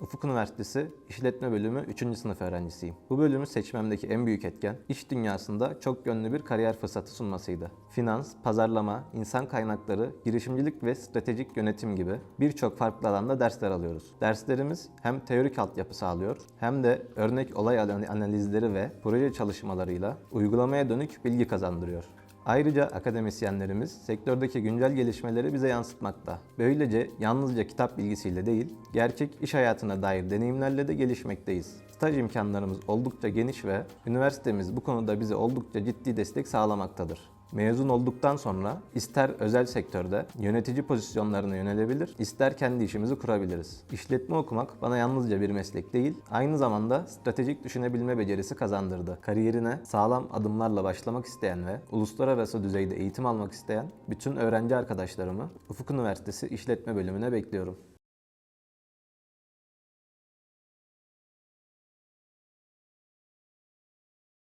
Ufuk Üniversitesi İşletme Bölümü 3. sınıf öğrencisiyim. Bu bölümü seçmemdeki en büyük etken iş dünyasında çok yönlü bir kariyer fırsatı sunmasıydı. Finans, pazarlama, insan kaynakları, girişimcilik ve stratejik yönetim gibi birçok farklı alanda dersler alıyoruz. Derslerimiz hem teorik altyapı sağlıyor hem de örnek olay analizleri ve proje çalışmalarıyla uygulamaya dönük bilgi kazandırıyor. Ayrıca akademisyenlerimiz sektördeki güncel gelişmeleri bize yansıtmakta. Böylece yalnızca kitap bilgisiyle değil, gerçek iş hayatına dair deneyimlerle de gelişmekteyiz. Staj imkanlarımız oldukça geniş ve üniversitemiz bu konuda bize oldukça ciddi destek sağlamaktadır. Mezun olduktan sonra ister özel sektörde yönetici pozisyonlarına yönelebilir, ister kendi işimizi kurabiliriz. İşletme okumak bana yalnızca bir meslek değil, aynı zamanda stratejik düşünebilme becerisi kazandırdı. Kariyerine sağlam adımlarla başlamak isteyen ve uluslararası düzeyde eğitim almak isteyen bütün öğrenci arkadaşlarımı Ufuk Üniversitesi İşletme Bölümüne bekliyorum.